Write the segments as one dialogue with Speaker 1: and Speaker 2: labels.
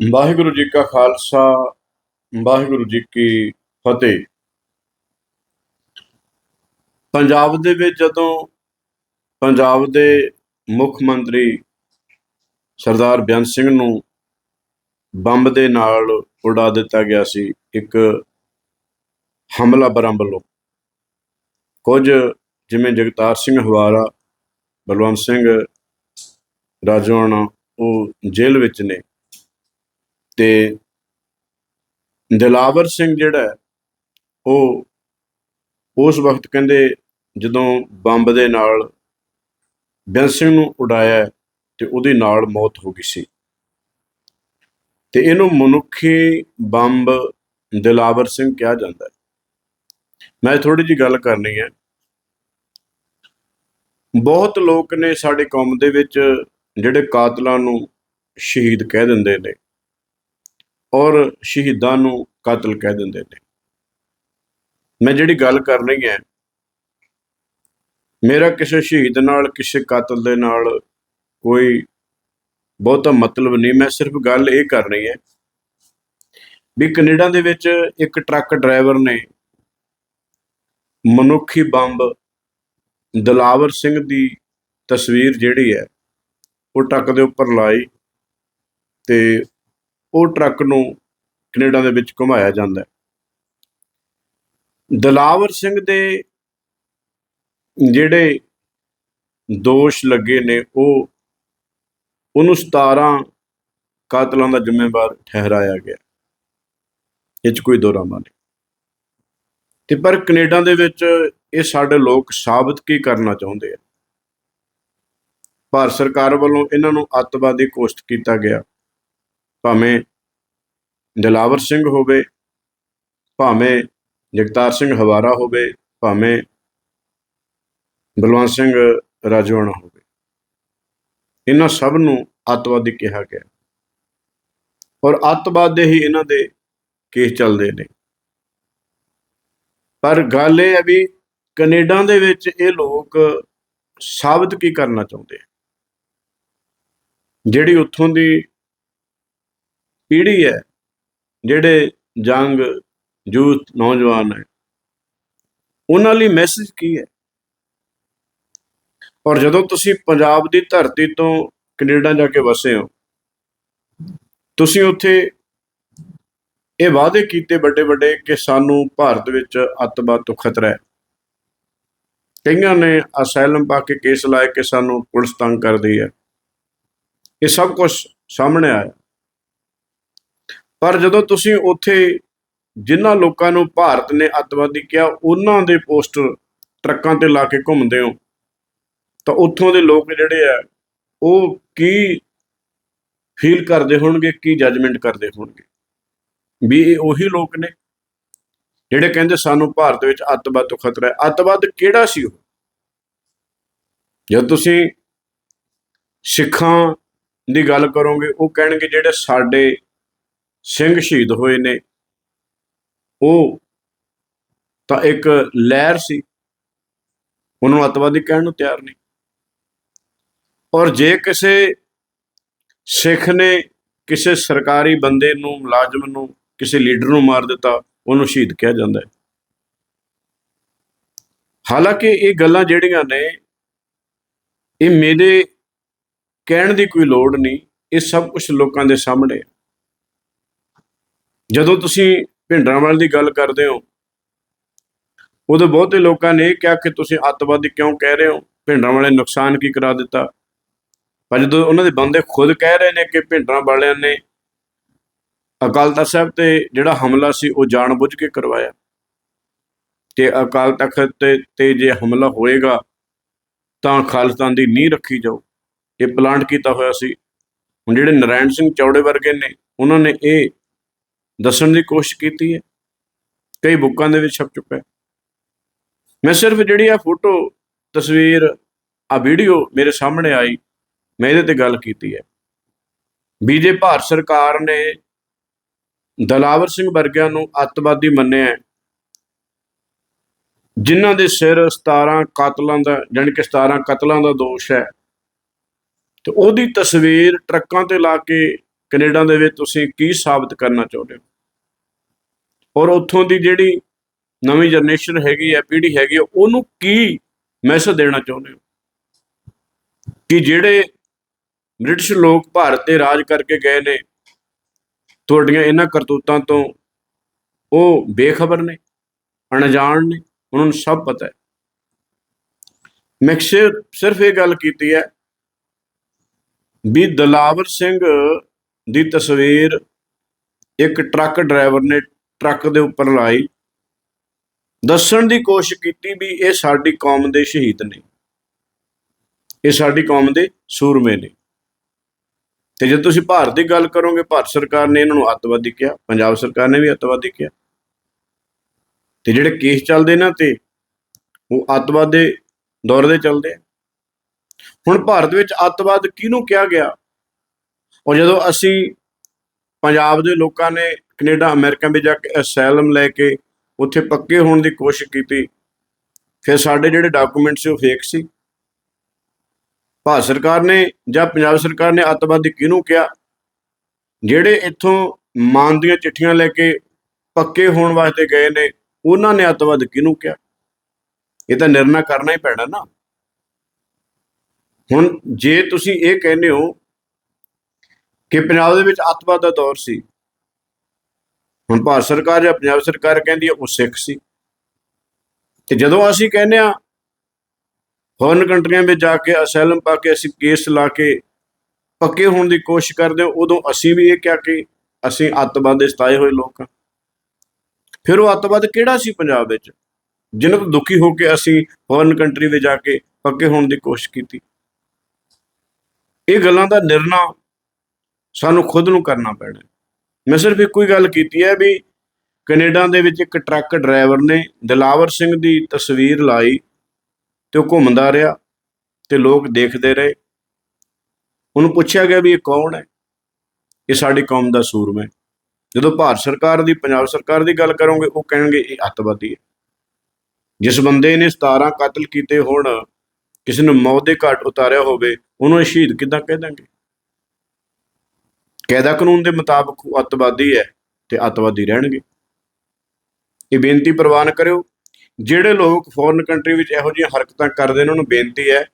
Speaker 1: ਵਾਹਿਗੁਰੂ ਜੀ ਕਾ ਖਾਲਸਾ, ਵਾਹਿਗੁਰੂ ਜੀ ਕੀ ਫਤਿਹ। ਪੰਜਾਬ ਦੇ ਵਿੱਚ ਜਦੋਂ ਪੰਜਾਬ ਦੇ ਮੁੱਖ ਮੰਤਰੀ ਸਰਦਾਰ ਬੇਅੰਤ ਸਿੰਘ ਨੂੰ ਬੰਬ ਦੇ ਨਾਲ ਉਡਾ ਦਿੱਤਾ ਗਿਆ ਸੀ, ਇੱਕ ਹਮਲਾਵਰਾਂ ਵੱਲੋਂ। ਕੁਝ ਜਿਵੇਂ ਜਗਤਾਰ ਸਿੰਘ ਹਵਾਰਾ, ਬਲਵੰਤ ਸਿੰਘ ਰਾਜਵਾਨਾ ਉਹ ਜੇਲ੍ਹ ਵਿੱਚ ਨੇ। ਤੇ ਦਿਲਾਵਰ ਸਿੰਘ ਜਿਹੜਾ ਉਹ ਉਸ ਵਕਤ ਕਹਿੰਦੇ ਜਦੋਂ ਬੰਬ ਦੇ ਨਾਲ ਬੇਅੰਤ ਸਿੰਘ ਨੂੰ ਉਡਾਇਆ ਤੇ ਉਹਦੇ ਨਾਲ ਮੌਤ ਹੋ ਗਈ ਸੀ। ਤੇ ਇਹਨੂੰ ਮਨੁੱਖੀ ਬੰਬ ਦਿਲਾਵਰ ਸਿੰਘ ਕਿਹਾ ਜਾਂਦਾ ਹੈ। ਮੈਂ ਥੋੜੀ ਜੀ ਗੱਲ ਕਰਨੀ ਹੈ। ਬਹੁਤ ਲੋਕ ਨੇ ਸਾਡੇ ਕੌਮ ਦੇ ਵਿੱਚ ਜਿਹੜੇ ਕਾਤਲਾਂ ਨੂੰ ਸ਼ਹੀਦ ਕਹਿ ਦਿੰਦੇ ਨੇ। ਔਰ ਸ਼ਹੀਦਾਂ ਨੂੰ ਕਾਤਲ ਕਹਿ ਦਿੰਦੇ ਨੇ। ਮੈਂ ਜਿਹੜੀ ਗੱਲ ਕਰ ਰਹੀ ਹੈ, ਮੇਰਾ ਕਿਸੇ ਸ਼ਹੀਦ ਨਾਲ, ਕਿਸੇ ਕਾਤਲ ਦੇ ਨਾਲ ਕੋਈ ਬਹੁਤਾ ਮਤਲਬ ਨਹੀਂ। ਮੈਂ ਸਿਰਫ ਗੱਲ ਇਹ ਕਰ ਰਹੀ ਹੈ ਵੀ ਕੈਨੇਡਾ ਦੇ ਵਿੱਚ ਇੱਕ ਟਰੱਕ ਡਰਾਈਵਰ ਨੇ ਮਨੁੱਖੀ ਬੰਬ ਦਲਾਵਰ ਸਿੰਘ ਦੀ ਤਸਵੀਰ ਜਿਹੜੀ ਹੈ, ਉਹ ਟਰੱਕ ਦੇ ਉੱਪਰ ਲਾਈ ਤੇ ਉਹ ਟਰੱਕ ਨੂੰ ਕੈਨੇਡਾ ਦੇ ਵਿੱਚ ਘੁਮਾਇਆ ਜਾਂਦਾ ਹੈ। ਦਲਾਵਰ ਸਿੰਘ ਦੇ ਜਿਹੜੇ ਦੋਸ਼ ਲੱਗੇ ਨੇ, ਉਹ ਉਹਨੂੰ 17 ਕਾਤਲਾਂ ਦਾ ਜ਼ਿੰਮੇਵਾਰ ਠਹਿਰਾਇਆ ਗਿਆ। ਇਹ 'ਚ ਕੋਈ ਦੋਰਾਮਾ ਨਹੀਂ। ਤੇ ਪਰ ਕੈਨੇਡਾ ਦੇ ਵਿੱਚ ਇਹ ਸਾਡੇ ਲੋਕ ਸਾਬਤ ਕੀ ਕਰਨਾ ਚਾਹੁੰਦੇ ਆ? ਭਾਰਤ ਸਰਕਾਰ ਵੱਲੋਂ ਇਹਨਾਂ ਨੂੰ ਅੱਤਵਾਦੀ ਘੋਸ਼ਿਤ ਕੀਤਾ ਗਿਆ। ਭਾਵੇਂ ਦਿਲਾਵਰ ਸਿੰਘ ਹੋਵੇ, ਭਾਵੇਂ ਜਗਤਾਰ ਸਿੰਘ ਹਵਾਰਾ ਹੋਵੇ, ਭਾਵੇਂ ਬਲਵੰਤ ਸਿੰਘ ਰਾਜਵਾਨਾ ਹੋਵੇ। ਇਹਨਾਂ ਸਭ ਨੂੰ ਅੱਤਵਾਦੀ ਕਿਹਾ ਗਿਆ। ਔਰ ਅੱਤਵਾਦ ਦੇ ਹੀ ਇਹਨਾਂ ਦੇ ਕੇਸ ਚੱਲਦੇ ਨੇ। ਪਰ ਗੱਲ ਇਹ ਹੈ ਵੀ ਕੈਨੇਡਾ ਦੇ ਵਿੱਚ ਇਹ ਲੋਕ ਸਾਬਤ ਕੀ ਕਰਨਾ ਚਾਹੁੰਦੇ ਆ? ਜਿਹੜੀ ਉੱਥੋਂ ਦੀ ਪੀੜ੍ਹੀ ਹੈ, ਜਿਹੜੇ ਜੰਗ ਯੂਥ ਨੌਜਵਾਨ ਹੈ। ਉਹਨਾਂ ਲਈ ਮੈਸੇਜ ਕੀ ਹੈ? ਔਰ ਜਦੋਂ ਤੁਸੀਂ ਪੰਜਾਬ ਦੀ ਧਰਤੀ ਤੋਂ ਕੈਨੇਡਾ ਜਾ ਕੇ ਵਸੇ ਹੋ, ਤੁਸੀਂ ਉੱਥੇ ਇਹ ਵਾਅਦੇ ਕੀਤੇ ਵੱਡੇ ਵੱਡੇ ਕਿ ਸਾਨੂੰ ਭਾਰਤ ਵਿੱਚ ਅੱਤਵਾਦ ਤੋਂ ਖਤਰਾ ਹੈ। ਕਈਆਂ ਨੇ ਅਸਾਇਲਮ ਪਾ ਕੇ ਕੇਸ ਲਾਏ ਕਿ ਸਾਨੂੰ ਪੁਲਿਸ ਤੰਗ ਕਰਦੀ ਹੈ। ਇਹ ਸਭ ਕੁਝ ਸਾਹਮਣੇ ਆਇਆ। ਪਰ ਜਦੋਂ ਤੁਸੀਂ ਉੱਥੇ ਜਿਨ੍ਹਾਂ ਲੋਕਾਂ ਨੂੰ ਭਾਰਤ ਨੇ ਅੱਤਵਾਦੀ ਕਿਹਾ, ਉਹਨਾਂ ਦੇ ਪੋਸਟਰ ਟਰੱਕਾਂ ਤੇ ਲਾ ਕੇ ਘੁੰਮਦੇ ਹੋ, ਤਾਂ ਉੱਥੋਂ ਦੇ ਲੋਕ ਜਿਹੜੇ ਆ, ਉਹ ਕੀ ਫੀਲ ਕਰਦੇ ਹੋਣਗੇ, ਕੀ ਜੱਜਮੈਂਟ ਕਰਦੇ ਹੋਣਗੇ? ਵੀ ਇਹ ਉਹੀ ਲੋਕ ਨੇ ਜਿਹੜੇ ਕਹਿੰਦੇ ਸਾਨੂੰ ਭਾਰਤ ਵਿੱਚ ਅੱਤਵਾਦ ਤੋਂ ਖਤਰਾ ਹੈ। ਅੱਤਵਾਦ ਕਿਹੜਾ ਸੀ ਉਹ? ਜਦ ਤੁਸੀਂ ਸਿੱਖਾਂ ਦੀ ਗੱਲ ਕਰੋਗੇ, ਉਹ ਕਹਿਣਗੇ ਜਿਹੜੇ ਸਾਡੇ ਸਿੰਘ ਸ਼ਹੀਦ ਹੋਏ ਨੇ। ਉਹ ਤਾਂ ਇੱਕ ਲਹਿਰ ਸੀ। ਉਹਨੂੰ ਅੱਤਵਾਦੀ ਕਹਿਣ ਨੂੰ ਤਿਆਰ ਨਹੀਂ। ਔਰ ਜੇ ਕਿਸੇ ਸਿੱਖ ਨੇ ਕਿਸੇ ਸਰਕਾਰੀ ਬੰਦੇ ਨੂੰ, ਮੁਲਾਜ਼ਮ ਨੂੰ, ਕਿਸੇ ਲੀਡਰ ਨੂੰ ਮਾਰ ਦਿੱਤਾ, ਉਹਨੂੰ ਸ਼ਹੀਦ ਕਿਹਾ ਜਾਂਦਾ ਹੈ। ਹਾਲਾਂਕਿ ਇਹ ਗੱਲਾਂ ਜਿਹੜੀਆਂ ਨੇ, ਇਹ ਮੇਰੇ ਕਹਿਣ ਦੀ ਕੋਈ ਲੋੜ ਨਹੀਂ। ਇਹ ਸਭ ਕੁਝ ਲੋਕਾਂ ਦੇ ਸਾਹਮਣੇ ਹੈ। ਜਦੋਂ ਤੁਸੀਂ ਭਿੰਡਰਾਂਵਾਲ ਦੀ ਗੱਲ ਕਰਦੇ ਹੋ, ਉਦੋਂ ਬਹੁਤੇ ਲੋਕਾਂ ਨੇ ਇਹ ਕਿਹਾ ਕਿ ਤੁਸੀਂ ਅੱਤਵਾਦੀ ਕਿਉਂ ਕਹਿ ਰਹੇ ਹੋ? ਭਿੰਡਰਾਂਵਾਲੇ ਨੇ ਨੁਕਸਾਨ ਕੀ ਕਰਾ ਦਿੱਤਾ? ਪਰ ਜਦੋਂ ਉਹਨਾਂ ਦੇ ਬੰਦੇ ਖੁਦ ਕਹਿ ਰਹੇ ਨੇ ਕਿ ਭਿੰਡਰਾਂ ਵਾਲਿਆਂ ਨੇ ਅਕਾਲ ਤਖਤ ਸਾਹਿਬ ਤੇ ਜਿਹੜਾ ਹਮਲਾ ਸੀ, ਉਹ ਜਾਣਬੁੱਝ ਕੇ ਕਰਵਾਇਆ। ਤੇ ਅਕਾਲ ਤਖਤ ਤੇ ਤੇ ਜੇ ਹਮਲਾ ਹੋਏਗਾ, ਤਾਂ ਖਾਲਿਸਤਾਨ ਦੀ ਨੀਂਹ ਰੱਖੀ ਜਾਓ ਇਹ ਪਲਾਂਟ ਕੀਤਾ ਹੋਇਆ ਸੀ। ਹੁਣ ਜਿਹੜੇ ਨਰਾਇਣ ਸਿੰਘ ਚੌੜੇ ਵਰਗੇ ਨੇ, ਉਹਨਾਂ ਨੇ ਇਹ ਦੱਸਣ ਦੀ ਕੋਸ਼ਿਸ਼ ਕੀਤੀ ਹੈ। ਕਈ ਬੁੱਕਾਂ ਦੇ ਵਿੱਚ ਛਪ ਚੁੱਕਾ ਹੈ। ਮੈਂ ਸਿਰਫ ਜਿਹੜੀ ਆ ਫੋਟੋ ਤਸਵੀਰ ਆ ਵੀਡੀਓ ਮੇਰੇ ਸਾਹਮਣੇ ਆਈ ਮੈਂ ਇਹਦੇ ਤੇ ਗੱਲ ਕੀਤੀ ਹੈ। ਵੀ ਜੇ ਭਾਰਤ ਸਰਕਾਰ ਨੇ ਦਲਾਵਰ ਸਿੰਘ ਵਰਗਿਆਂ ਨੂੰ ਅੱਤਵਾਦੀ ਮੰਨਿਆ ਹੈ, ਜਿਨ੍ਹਾਂ ਦੇ ਸਿਰ 17 ਕਾਤਲਾਂ ਦਾ ਜਾਣੀ ਕਿ 17 ਕਤਲਾਂ ਦਾ ਦੋਸ਼ ਹੈ ਤੇ ਉਹਦੀ ਤਸਵੀਰ ਟਰੱਕਾਂ ਤੇ ਲਾ ਕੇ ਕੈਨੇਡਾ ਦੇ ਵਿੱਚ ਤੁਸੀਂ ਕੀ ਸਾਬਤ ਕਰਨਾ ਚਾਹੁੰਦੇ ਹੋ? ਔਰ ਉੱਥੋਂ ਦੀ ਜਿਹੜੀ ਨਵੀਂ ਜਨਰੇਸ਼ਨ ਹੈਗੀ ਹੈ, ਪੀੜ੍ਹੀ ਹੈਗੀ ਹੈ, ਉਹਨੂੰ ਕੀ ਮੈਸੇਜ ਦੇਣਾ ਚਾਹੁੰਦੇ ਹੋ? ਕਿ ਜਿਹੜੇ ਬ੍ਰਿਟਿਸ਼ ਲੋਕ ਭਾਰਤ ਤੇ ਰਾਜ ਕਰਕੇ ਗਏ ਨੇ, ਤੁਹਾਡੀਆਂ ਇਹਨਾਂ ਕਰਤੂਤਾਂ ਤੋਂ ਉਹ ਬੇਖਬਰ ਨੇ, ਅਣਜਾਣ ਨੇ, ਉਹਨਾਂ ਨੂੰ ਸਭ ਪਤਾ ਹੈ। ਮੈਂ ਸਿਰ- ਸਿਰਫ ਇਹ ਗੱਲ ਕੀਤੀ ਹੈ ਵੀ ਦਲਾਵਰ ਸਿੰਘ ਦੀ ਤਸਵੀਰ ਇੱਕ ਟਰੱਕ ਡਰਾਈਵਰ ਨੇ ਟਰੱਕ ਦੇ ਉੱਪਰ ਲਾਈ। ਦੱਸਣ ਦੀ ਕੋਸ਼ਿਸ਼ ਕੀਤੀ ਵੀ ਇਹ ਸਾਡੀ ਕੌਮ ਦੇ ਸ਼ਹੀਦ ਨੇ। ਇਹ ਸਾਡੀ ਕੌਮ ਦੇ ਸੂਰਮੇ ਨੇ। ਤੇ ਜੇ ਤੁਸੀਂ ਭਾਰਤ ਦੀ ਗੱਲ ਕਰੋਗੇ, ਭਾਰਤ ਸਰਕਾਰ ਨੇ ਇਹਨਾਂ ਨੂੰ ਅੱਤਵਾਦੀ ਕਿਹਾ, ਪੰਜਾਬ ਸਰਕਾਰ ਨੇ ਵੀ ਅੱਤਵਾਦੀ ਕਿਹਾ। ਤੇ ਜਿਹੜੇ ਕੇਸ ਚੱਲਦੇ ਇਹਨਾਂ ਤੇ ਉਹ ਅੱਤਵਾਦ ਦੇ ਦੌਰ ਦੇ ਚੱਲਦੇ ਹੁਣ ਭਾਰਤ ਵਿੱਚ ਅੱਤਵਾਦ ਕਿਹਨੂੰ ਕਿਹਾ ਗਿਆ? ਔਰ ਜਦੋਂ ਅਸੀਂ ਪੰਜਾਬ ਦੇ ਲੋਕਾਂ ਨੇ ਕੈਨੇਡਾ, ਅਮਰੀਕਾ ਵਿੱਚ ਜਾ ਕੇ ਅਸਾਈਲਮ ਲੈ ਕੇ ਉੱਥੇ ਪੱਕੇ ਹੋਣ ਦੀ ਕੋਸ਼ਿਸ਼ ਕੀਤੀ, ਫਿਰ ਸਾਡੇ ਜਿਹੜੇ ਡਾਕੂਮੈਂਟ ਸੀ ਉਹ ਫੇਕ ਸੀ। ਭਾਰਤ ਸਰਕਾਰ ਨੇ ਜਾਂ ਪੰਜਾਬ ਸਰਕਾਰ ਨੇ ਅੱਤਵਾਦੀ ਕਿਹਨੂੰ ਕਿਹਾ? ਜਿਹੜੇ ਇੱਥੋਂ ਮਾਨ ਦੀਆਂ ਚਿੱਠੀਆਂ ਲੈ ਕੇ ਪੱਕੇ ਹੋਣ ਵਾਸਤੇ ਗਏ ਨੇ, ਉਹਨਾਂ ਨੇ ਅੱਤਵਾਦ ਕਿਹਨੂੰ ਕਿਹਾ? ਇਹ ਤਾਂ ਨਿਰਣਾ ਕਰਨਾ ਹੀ ਪੈਣਾ ਨਾ। ਹੁਣ ਜੇ ਤੁਸੀਂ ਇਹ ਕਹਿੰਦੇ ਹੋ ਕਿ ਪੰਜਾਬ ਦੇ ਵਿੱਚ ਅੱਤਵਾਦ ਦਾ ਦੌਰ ਸੀ। ਹੁਣ ਭਾਰਤ ਸਰਕਾਰ ਜਾਂ ਪੰਜਾਬ ਸਰਕਾਰ ਕਹਿੰਦੀ ਹੈ ਉਹ ਸਿੱਖ ਸੀ। ਤੇ ਜਦੋਂ ਅਸੀਂ ਕਹਿੰਦੇ ਆ ਫੋਰਨ ਕੰਟਰੀਆਂ ਵਿੱਚ ਜਾ ਕੇ ਅਸਾਈਲਮ ਪਾ ਕੇ ਅਸੀਂ ਕੇਸ ਲਾ ਕੇ ਪੱਕੇ ਹੋਣ ਦੀ ਕੋਸ਼ਿਸ਼ ਕਰਦੇ ਉਦੋਂ ਅਸੀਂ ਵੀ ਇਹ ਕਿਹਾ ਕਿ ਅਸੀਂ ਅੱਤਵਾਦ ਦੇ ਸਤਾਏ ਹੋਏ ਲੋਕ ਹਾਂ। ਫਿਰ ਉਹ ਅੱਤਵਾਦ ਕਿਹੜਾ ਸੀ ਪੰਜਾਬ ਵਿੱਚ? ਜਿਹਨਾਂ ਤੋਂ ਦੁਖੀ ਹੋ ਕੇ ਅਸੀਂ ਫੋਰਨ ਕੰਟਰੀ ਵਿੱਚ ਜਾ ਕੇ ਪੱਕੇ ਹੋਣ ਦੀ ਕੋਸ਼ਿਸ਼ ਕੀਤੀ। ਇਹ ਗੱਲਾਂ ਦਾ ਨਿਰਣਾ ਸਾਨੂੰ ਖੁਦ ਨੂੰ ਕਰਨਾ ਪੈਣਾ। ਮੈਂ ਸਿਰਫ ਇੱਕੋ ਹੀ ਗੱਲ ਕੀਤੀ ਹੈ ਵੀ ਕੈਨੇਡਾ ਦੇ ਵਿੱਚ ਇੱਕ ਟਰੱਕ ਡਰਾਈਵਰ ਨੇ ਦਿਲਾਵਰ ਸਿੰਘ ਦੀ ਤਸਵੀਰ ਲਾਈ ਤੇ ਉਹ ਘੁੰਮਦਾ ਰਿਹਾ ਤੇ ਲੋਕ ਦੇਖਦੇ ਰਹੇ। ਉਹਨੂੰ ਪੁੱਛਿਆ ਗਿਆ ਵੀ ਇਹ ਕੌਣ ਹੈ? ਇਹ ਸਾਡੀ ਕੌਮ ਦਾ ਸੂਰਮਾ ਹੈ। ਜਦੋਂ ਭਾਰਤ ਸਰਕਾਰ ਦੀ, ਪੰਜਾਬ ਸਰਕਾਰ ਦੀ ਗੱਲ ਕਰੋਗੇ, ਉਹ ਕਹਿਣਗੇ ਇਹ ਅੱਤਵਾਦੀ ਹੈ। ਜਿਸ ਬੰਦੇ ਨੇ 17 ਕਤਲ ਕੀਤੇ ਹੋਣ, ਕਿਸੇ ਨੂੰ ਮੌਤ ਦੇ ਘਾਟ ਉਤਾਰਿਆ ਹੋਵੇ, ਉਹਨੂੰ ਸ਼ਹੀਦ ਕਿੱਦਾਂ ਕਹਿ ਦਾਂਗੇ ਕਾਇਦਾ ਕਾਨੂੰਨ ਦੇ ਮੁਤਾਬਕ ਉਹ ਅੱਤਵਾਦੀ ਹੈ ਤੇ ਅੱਤਵਾਦੀ ਰਹਿਣਗੇ। ਇਹ ਬੇਨਤੀ ਪ੍ਰਵਾਨ ਕਰਿਓ, ਜਿਹੜੇ ਲੋਕ ਫੋਰਨ ਕੰਟਰੀ ਵਿੱਚ ਇਹੋ ਜਿਹੀਆਂ ਹਰਕਤਾਂ ਕਰਦੇ ਨੇ, ਉਹਨਾਂ ਨੂੰ ਬੇਨਤੀ ਹੈ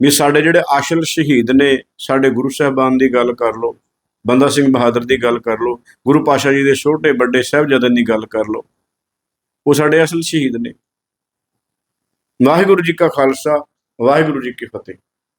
Speaker 1: ਵੀ ਸਾਡੇ ਜਿਹੜੇ ਅਸਲ ਸ਼ਹੀਦ ਨੇ, ਸਾਡੇ ਗੁਰੂ ਸਾਹਿਬਾਨ ਦੀ ਗੱਲ ਕਰ ਲਓ, ਬੰਦਾ ਸਿੰਘ ਬਹਾਦਰ ਦੀ ਗੱਲ ਕਰ ਲਓ, ਗੁਰੂ ਪਾਸ਼ਾ ਜੀ ਦੇ ਛੋਟੇ ਵੱਡੇ ਸਾਹਿਬਜ਼ਾਦਿਆਂ ਦੀ ਗੱਲ ਕਰ ਲਓ, ਉਹ ਸਾਡੇ ਅਸਲ ਸ਼ਹੀਦ ਨੇ। ਵਾਹਿਗੁਰੂ ਜੀ ਕਾ ਖਾਲਸਾ, ਵਾਹਿਗੁਰੂ ਜੀ ਕੀ ਫਤਿਹ।